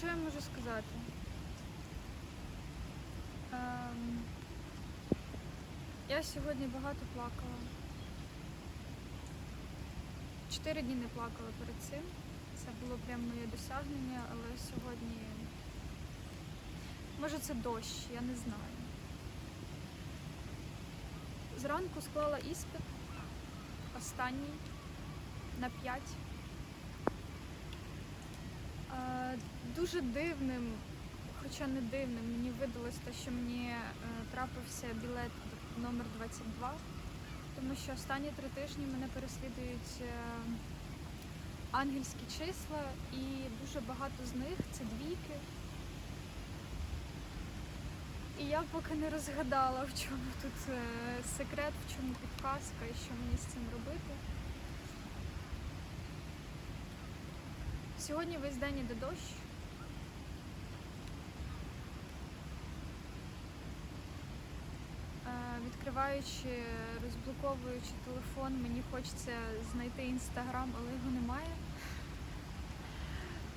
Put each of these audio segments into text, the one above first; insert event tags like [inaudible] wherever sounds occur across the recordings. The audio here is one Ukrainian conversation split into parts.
що я можу сказати? Ем, я сьогодні багато плакала. Чотири дні не плакала перед цим. Це було прям моє досягнення, але сьогодні. Може це дощ, я не знаю. Зранку склала іспит, останній на 5. Е, Дуже дивним, хоча не дивним, мені видалось те, що мені е, трапився білет номер 22, тому що останні три тижні мене переслідують е, ангельські числа, і дуже багато з них це двійки. І я поки не розгадала, в чому тут е, секрет, в чому підказка і що мені з цим робити. Сьогодні весь день іде дощ. Е, Відкриваючи, розблоковуючи телефон, мені хочеться знайти інстаграм, але його немає.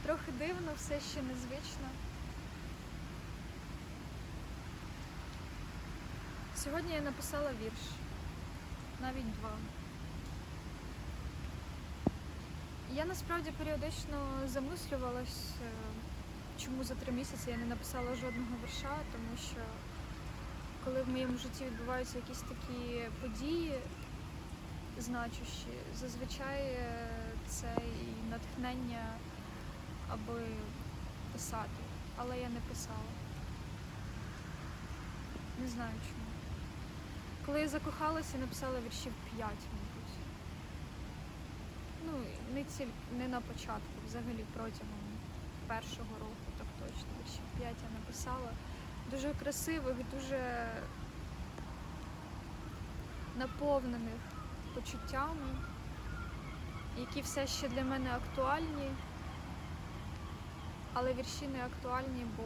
Трохи дивно, все ще незвично. Сьогодні я написала вірш, навіть два. Я насправді періодично замислювалась, е, чому за три місяці я не написала жодного вірша, тому що коли в моєму житті відбуваються якісь такі події значущі, зазвичай е, це і натхнення, аби писати. Але я не писала. Не знаю чому. Коли я закохалася, написала віршів 5, мабуть. Ну, не ціль, не на початку, взагалі протягом першого року, так точно, віршів 5 я написала. Дуже красивих, дуже наповнених почуттями, які все ще для мене актуальні, але вірші не актуальні, бо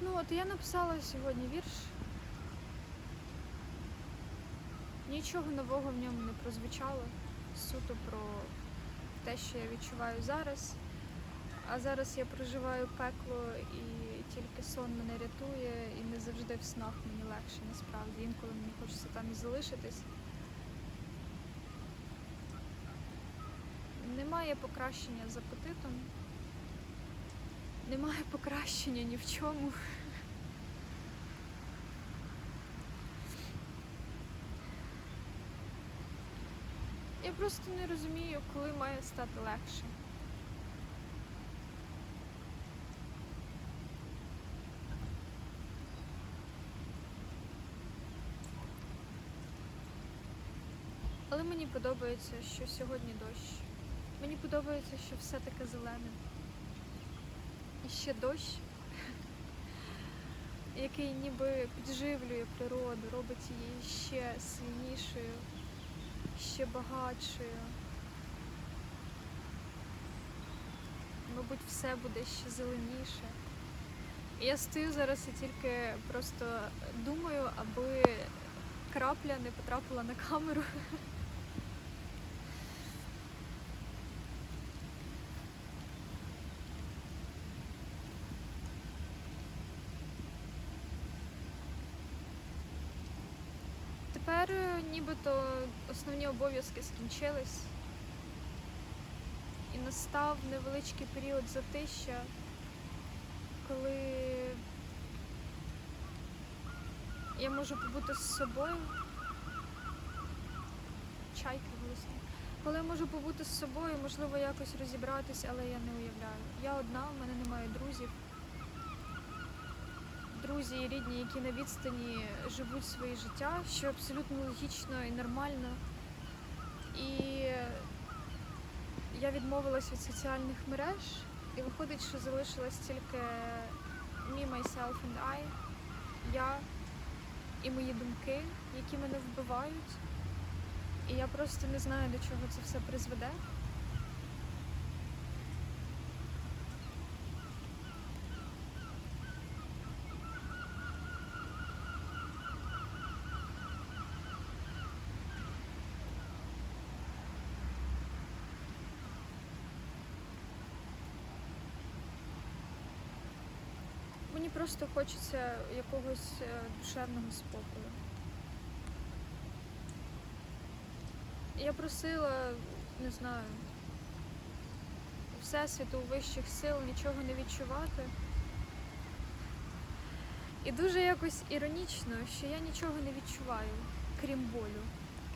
Ну от я написала сьогодні вірш. Нічого нового в ньому не прозвучало. Суто про те, що я відчуваю зараз. А зараз я проживаю пекло і тільки сон мене рятує, і не завжди в снах мені легше насправді. Інколи мені хочеться там і залишитись. Немає покращення з апетитом. Немає покращення ні в чому. Я просто не розумію, коли має стати легше. Але мені подобається, що сьогодні дощ. Мені подобається, що все таке зелене. І ще дощ, [laughs] який ніби підживлює природу, робить її ще сильнішою, ще багатшою. Мабуть, все буде ще зеленіше. Я стою зараз і тільки просто думаю, аби крапля не потрапила на камеру. [laughs] Тепер е, нібито основні обов'язки скінчились. І настав невеличкий період затища, коли я можу побути з собою. Чайки голосні. Коли я можу побути з собою, можливо, якось розібратися, але я не уявляю. Я одна, в мене немає друзів. Друзі і рідні, які на відстані живуть своє життя, що абсолютно логічно і нормально. І я відмовилась від соціальних мереж, і виходить, що залишилась тільки me, myself and I, я і мої думки, які мене вбивають. І я просто не знаю, до чого це все призведе. Мені просто хочеться якогось е, душевного спокою. Я просила, не знаю, всесвіту вищих сил нічого не відчувати. І дуже якось іронічно, що я нічого не відчуваю, крім болю.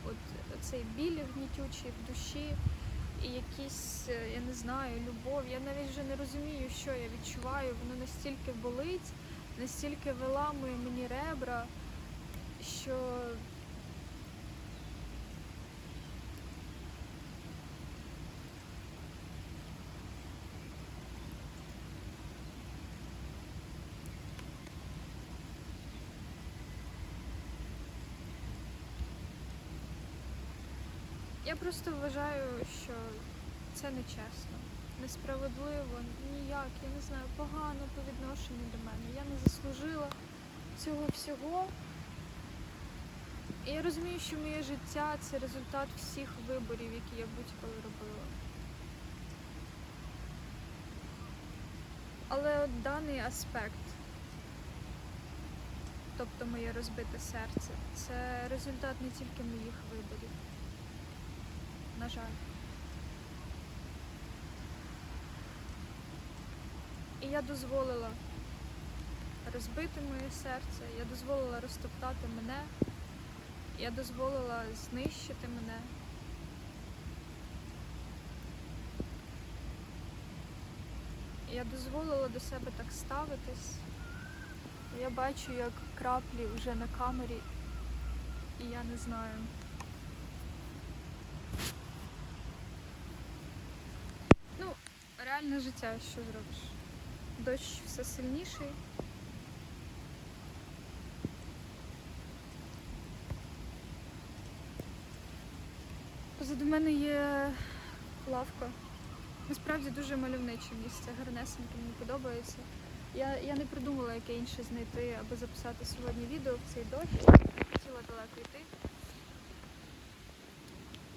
От цей біль гнітючий в душі і якісь, е, я не знаю, любов. Я навіть вже не розумію, що я відчуваю. Воно настільки болить, настільки виламує мені ребра, що Я просто вважаю, що це нечесно, несправедливо, ніяк, я не знаю, погано по відношенню до мене. Я не заслужила цього всього. І я розумію, що моє життя це результат всіх виборів, які я будь-коли робила. Але от даний аспект, тобто моє розбите серце, це результат не тільки моїх виборів на жаль. І я дозволила розбити моє серце, я дозволила розтоптати мене, я дозволила знищити мене. Я дозволила до себе так ставитись. Я бачу, як краплі вже на камері, і я не знаю. Ну, реальне життя, що зробиш? Дощ все сильніший. Позаду мене є лавка. Насправді дуже мальовниче місце, гарнесеньке, мені подобається. Я, я не придумала, яке інше знайти, аби записати сьогодні відео в цей дощ. Хотіла далеко йти.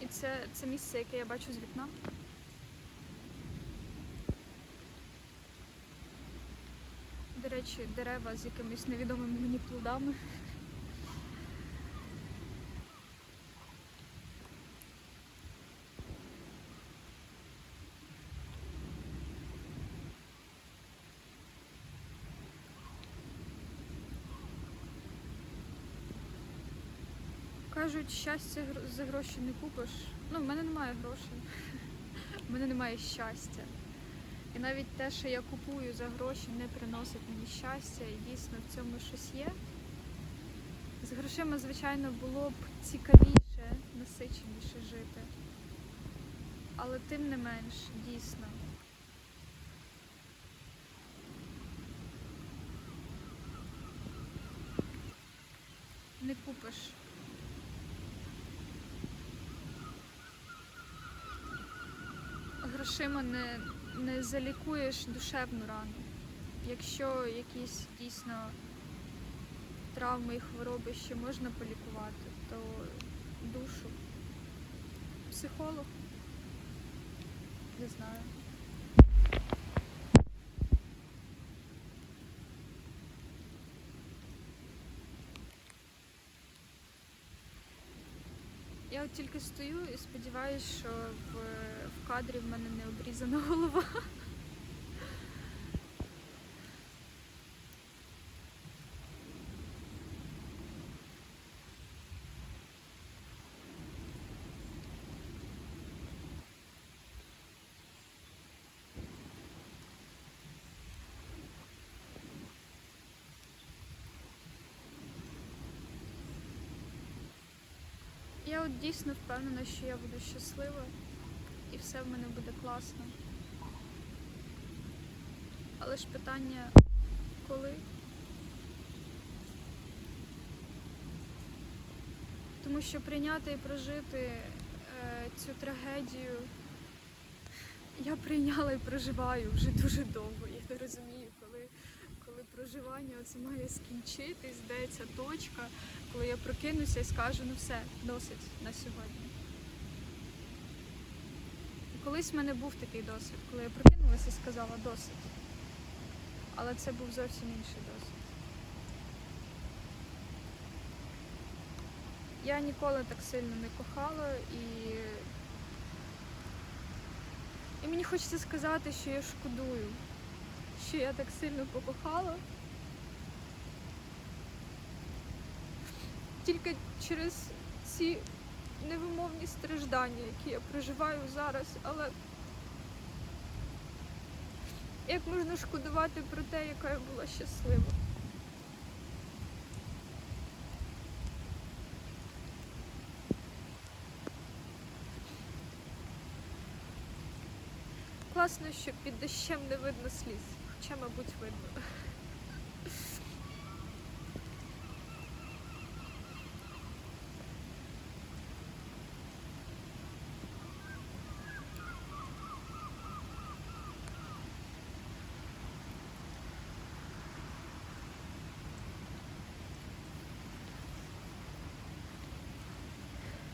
І це, це місце, яке я бачу з вікна. До дерева з якимись невідомими мені плодами. Кажуть, щастя за гроші не купиш. Ну, в мене немає грошей. [laughs] В мене немає щастя. І навіть те, що я купую за гроші, не приносить мені щастя, і дійсно в цьому щось є. З грошима, звичайно, було б цікавіше, насиченіше жити. Але тим не менш, дійсно. Не купиш. Грошима не, не залікуєш душевну рану. Якщо якісь дійсно травми і хвороби ще можна полікувати, то душу. Психолог. Не знаю. Я от тільки стою і сподіваюся, що в, кадрі в мене не обрізана голова. Я от дійсно впевнена, що я буду щаслива і все в мене буде класно. Але ж питання коли? Тому що прийняти і прожити е, цю трагедію я прийняла і проживаю вже дуже довго. Я не розумію, коли, коли проживання оце має скінчитись, де ця точка, коли я прокинуся і скажу, ну все, досить на сьогодні. Колись в мене був такий досвід, коли я прокинулася і сказала досить. Але це був зовсім інший досвід. Я ніколи так сильно не кохала і. І мені хочеться сказати, що я шкодую, що я так сильно покохала. Тільки через ці невимовні страждання, які я проживаю зараз, але як можна шкодувати про те, яка я була щаслива? Класно, що під дощем не видно сліз, хоча, мабуть, видно.